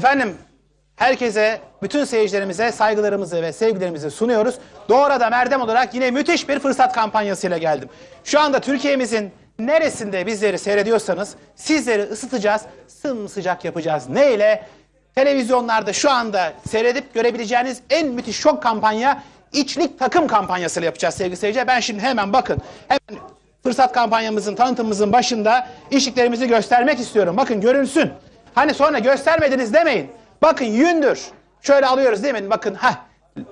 Efendim herkese, bütün seyircilerimize saygılarımızı ve sevgilerimizi sunuyoruz. Doğru'da Merdem olarak yine müthiş bir fırsat kampanyasıyla geldim. Şu anda Türkiye'mizin neresinde bizleri seyrediyorsanız sizleri ısıtacağız, sımsıcak yapacağız. Ne ile? Televizyonlarda şu anda seyredip görebileceğiniz en müthiş şok kampanya içlik takım kampanyasıyla yapacağız sevgili seyirciler. Ben şimdi hemen bakın, hemen fırsat kampanyamızın, tanıtımımızın başında içliklerimizi göstermek istiyorum. Bakın görünsün. Hani sonra göstermediniz demeyin. Bakın yündür. Şöyle alıyoruz değil mi? Bakın ha.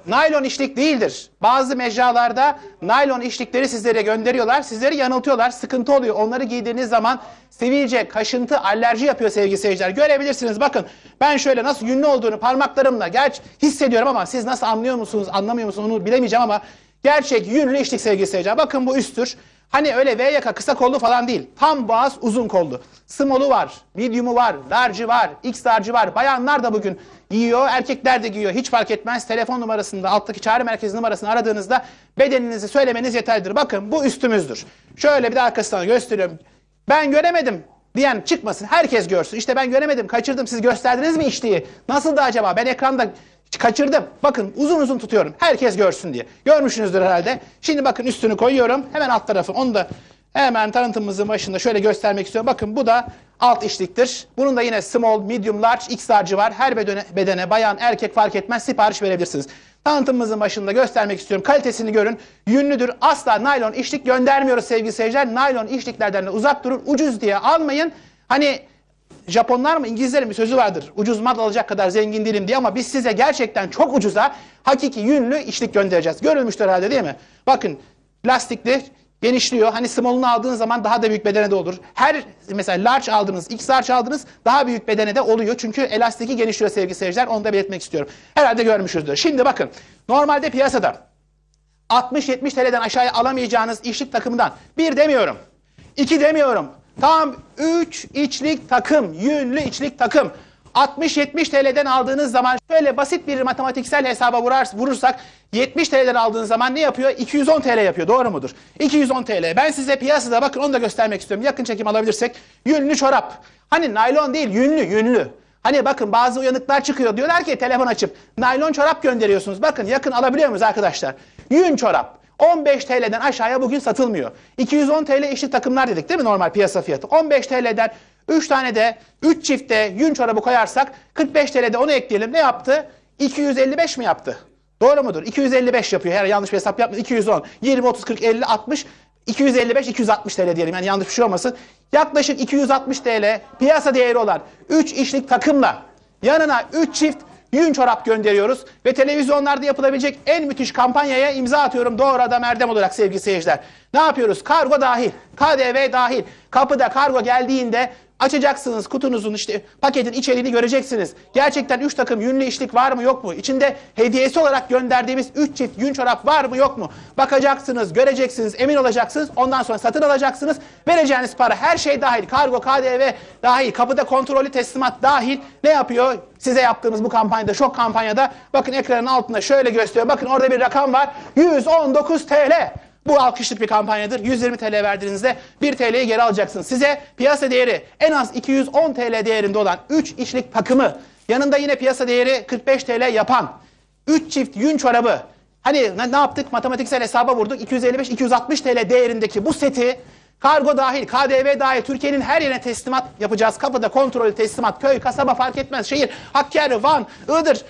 Naylon işlik değildir. Bazı mecralarda naylon işlikleri sizlere gönderiyorlar. Sizleri yanıltıyorlar. Sıkıntı oluyor. Onları giydiğiniz zaman sivilce, kaşıntı, alerji yapıyor sevgili seyirciler. Görebilirsiniz. Bakın ben şöyle nasıl yünlü olduğunu parmaklarımla gerçi hissediyorum ama siz nasıl anlıyor musunuz, anlamıyor musunuz onu bilemeyeceğim ama gerçek yünlü işlik sevgili seyirciler. Bakın bu üsttür. Hani öyle V yaka kısa kollu falan değil. Tam boğaz uzun kollu. Small'u var, medium'u var, large'ı var, X large'ı var. Bayanlar da bugün giyiyor, erkekler de giyiyor. Hiç fark etmez. Telefon numarasında, alttaki çağrı merkezi numarasını aradığınızda bedeninizi söylemeniz yeterlidir. Bakın bu üstümüzdür. Şöyle bir de arkasından gösteriyorum. Ben göremedim diyen çıkmasın. Herkes görsün. İşte ben göremedim, kaçırdım. Siz gösterdiniz mi içtiği? Nasıldı acaba? Ben ekranda kaçırdım. Bakın uzun uzun tutuyorum. Herkes görsün diye. Görmüşsünüzdür herhalde. Şimdi bakın üstünü koyuyorum. Hemen alt tarafı. Onu da hemen tanıtımımızın başında şöyle göstermek istiyorum. Bakın bu da alt işliktir. Bunun da yine small, medium, large, x large'ı var. Her bedene, bedene bayan, erkek fark etmez sipariş verebilirsiniz. Tanıtımımızın başında göstermek istiyorum. Kalitesini görün. Yünlüdür. Asla naylon işlik göndermiyoruz sevgili seyirciler. Naylon işliklerden de uzak durun. Ucuz diye almayın. Hani Japonlar mı İngilizlerin bir sözü vardır. Ucuz mal alacak kadar zengin değilim diye ama biz size gerçekten çok ucuza hakiki yünlü işlik göndereceğiz. Görülmüştür herhalde değil mi? Bakın lastikli genişliyor. Hani small'unu aldığınız zaman daha da büyük bedene de olur. Her mesela large aldınız, x large aldınız daha büyük bedene de oluyor. Çünkü elastiki genişliyor sevgili seyirciler. Onu da belirtmek istiyorum. Herhalde görmüşüzdür. Şimdi bakın. Normalde piyasada 60-70 TL'den aşağıya alamayacağınız işlik takımından bir demiyorum. iki demiyorum. Tam 3 içlik takım, yünlü içlik takım. 60-70 TL'den aldığınız zaman şöyle basit bir matematiksel hesaba vurar, vurursak 70 TL'den aldığınız zaman ne yapıyor? 210 TL yapıyor. Doğru mudur? 210 TL. Ben size piyasada bakın onu da göstermek istiyorum. Yakın çekim alabilirsek. Yünlü çorap. Hani naylon değil yünlü yünlü. Hani bakın bazı uyanıklar çıkıyor. Diyorlar ki telefon açıp naylon çorap gönderiyorsunuz. Bakın yakın alabiliyor muyuz arkadaşlar? Yün çorap. 15 TL'den aşağıya bugün satılmıyor. 210 TL eşit takımlar dedik değil mi normal piyasa fiyatı? 15 TL'den 3 tane de 3 çifte yün çorabı koyarsak 45 TL'de onu ekleyelim. Ne yaptı? 255 mi yaptı? Doğru mudur? 255 yapıyor. Her yanlış bir hesap yapma. 210, 20, 30, 40, 50, 60, 255, 260 TL diyelim. Yani yanlış bir şey olmasın. Yaklaşık 260 TL piyasa değeri olan 3 işlik takımla yanına 3 çift yün çorap gönderiyoruz ve televizyonlarda yapılabilecek en müthiş kampanyaya imza atıyorum doğru adam erdem olarak sevgili seyirciler. Ne yapıyoruz? Kargo dahil, KDV dahil. Kapıda kargo geldiğinde açacaksınız kutunuzun işte paketin içeriğini göreceksiniz. Gerçekten 3 takım yünlü işlik var mı yok mu? İçinde hediyesi olarak gönderdiğimiz 3 çift yün çorap var mı yok mu? Bakacaksınız, göreceksiniz, emin olacaksınız. Ondan sonra satın alacaksınız. Vereceğiniz para her şey dahil. Kargo, KDV dahil. Kapıda kontrollü teslimat dahil. Ne yapıyor? Size yaptığımız bu kampanyada, şok kampanyada bakın ekranın altında şöyle gösteriyor. Bakın orada bir rakam var. 119 TL. Bu alkışlık bir kampanyadır. 120 TL verdiğinizde 1 TL'yi geri alacaksınız. Size piyasa değeri en az 210 TL değerinde olan 3 işlik takımı, yanında yine piyasa değeri 45 TL yapan 3 çift yün çorabı. Hani ne, ne yaptık? Matematiksel hesaba vurduk. 255-260 TL değerindeki bu seti Kargo dahil, KDV dahil Türkiye'nin her yerine teslimat yapacağız. Kapıda kontrollü teslimat, köy, kasaba fark etmez. Şehir, Hakkari, Van, Iğdır,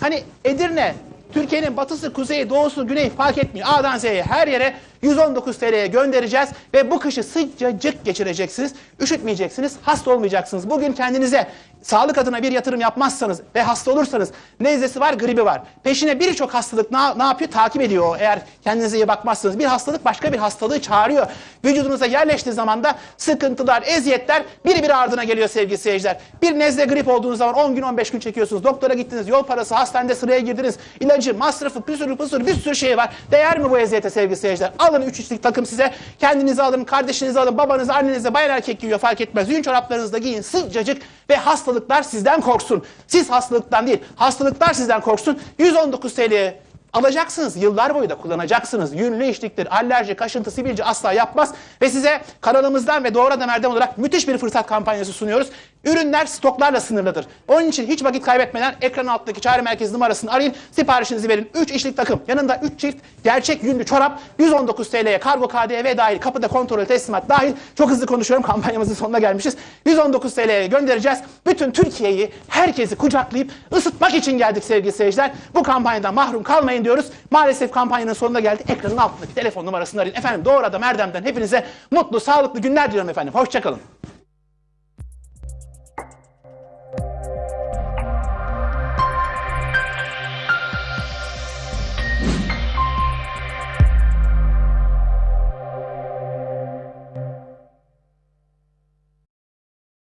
hani Edirne, Türkiye'nin batısı, kuzeyi, doğusu, güneyi fark etmiyor. A'dan Z'ye her yere 119 TL'ye göndereceğiz ve bu kışı sıcacık geçireceksiniz. Üşütmeyeceksiniz, hasta olmayacaksınız. Bugün kendinize sağlık adına bir yatırım yapmazsanız ve hasta olursanız nezlesi var, gribi var. Peşine birçok hastalık ne, ne yapıyor? Takip ediyor. Eğer kendinize iyi bakmazsanız. Bir hastalık başka bir hastalığı çağırıyor. Vücudunuza yerleştiği zaman da sıkıntılar, eziyetler biri bir ardına geliyor sevgili seyirciler. Bir nezle grip olduğunuz zaman 10 gün 15 gün çekiyorsunuz. Doktora gittiniz, yol parası, hastanede sıraya girdiniz. ilacı, masrafı, bir sürü bir sürü bir sürü şey var. Değer mi bu eziyete sevgili seyirciler? Alın 3 üçlük takım size. Kendinizi alın, kardeşinizi alın, babanız, annenize, bayan erkek giyiyor fark etmez. Yün çoraplarınızı da giyin sıcacık ve hastalıklar sizden korksun. Siz hastalıktan değil, hastalıklar sizden korksun. 119 TL'ye alacaksınız. Yıllar boyu da kullanacaksınız. Yünlü işliktir, alerji, kaşıntı, sivilce asla yapmaz. Ve size kanalımızdan ve Doğru Adam Erdem olarak müthiş bir fırsat kampanyası sunuyoruz. Ürünler stoklarla sınırlıdır. Onun için hiç vakit kaybetmeden ekran alttaki çağrı merkezi numarasını arayın. Siparişinizi verin. 3 işlik takım. Yanında 3 çift gerçek yünlü çorap 119 TL'ye kargo KDV dahil kapıda kontrol teslimat dahil. Çok hızlı konuşuyorum kampanyamızın sonuna gelmişiz. 119 TL'ye göndereceğiz. Bütün Türkiye'yi herkesi kucaklayıp ısıtmak için geldik sevgili seyirciler. Bu kampanyadan mahrum kalmayın diyoruz. Maalesef kampanyanın sonuna geldik. Ekranın altındaki telefon numarasını arayın. Efendim Doğru Adam Erdem'den hepinize mutlu, sağlıklı günler diliyorum efendim. Hoşçakalın.